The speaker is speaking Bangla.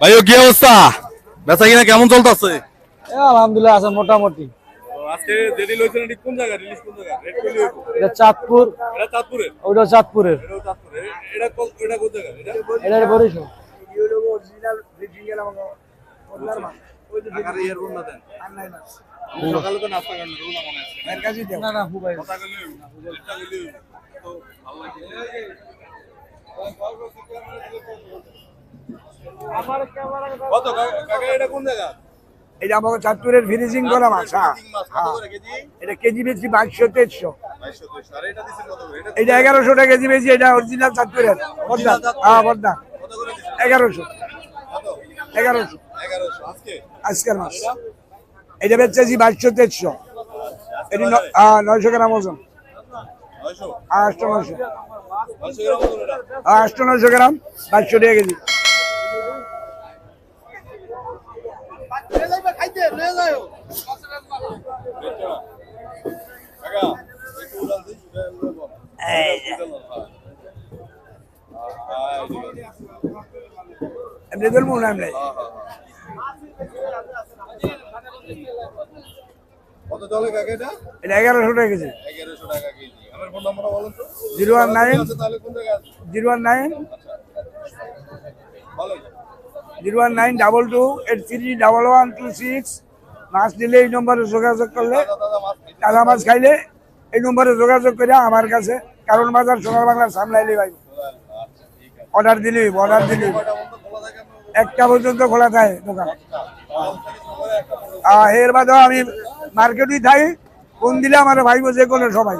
ভাইও কি অবস্থা? বেচা কিনা কেমন চলতেছে? এ আলহামদুলিল্লাহ আছে মোটামুটি। আজকে যেটি লইছেন এটি কোন জায়গা রিলিজ কোন জায়গা রেড কইলি হইবো। এটা চাঁদপুর। এটা চাঁদপুরে? ওইটা চাঁদপুরের। এটাও চাঁদপুরে। এটা কোন- এটা কোন জায়গা এটা? এটা বরিশাল। ঢাকার ইয়ার না দেন সকালে তো নাস্তা করেন রোজা মনে আছে। না না হুবাই। কথা কইলে হইবো। এটা তো ভালো লাগে কত? কাকা এটা কোন জায়গা? এটা আমাকে চাঁদপুরের ফিনিশিং করা মাছ। হ্যাঁ। এটা কেজি বেশি বাইশশো তেইশশো। 2200 2300 এটা এটা এটা এগারোশো টাকা কেজি বেশি এটা অরিজিনাল চাঁদপুরের। বর্দা হ্যাঁ দিছেন এগারোশো। এগারোশো। আজকে? আজকের মাছ। এটা বেচেছি বাইশশো তেইশশো। এটি ন- হ্যাঁ, নয়শো গ্রাম ওজন। 900 হ্যাঁ, আটশো নয়শো। 900 গ্রাম ওজন এটা? আটশো নয়শো গ্রাম বাইশশো টাকা কেজি। উড়ে বল এমনি ধরবো না এমনি। কত চলে কাকা এটা? এটা এগারোশো টাকা কেজি। এগারোশো টাকা কেজি। আমার ফোন নাম্বারটা বলেন তো। জিরো ওয়ান নাইন তাহলে কোন জায়গায় জিরো ওয়ান নাইন বলেন। Zero one nine double two eight three double one two six মাছ নিলে এই নম্বরে যোগাযোগ করলে দাদা মাছ খাইলে এই নম্বরে যোগাযোগ করে আমার কাছে কারণ বাজার সোনার বাংলার সামলাইলে ভাই। অর্ডার দিলি অর্ডার দিলি। একটা পর্যন্ত খোলা থাকে দোকান। এর বাদেও আমি মার্কেটই থাকি ফোন দিলে আমার ভাইবো যে কোনো সময়।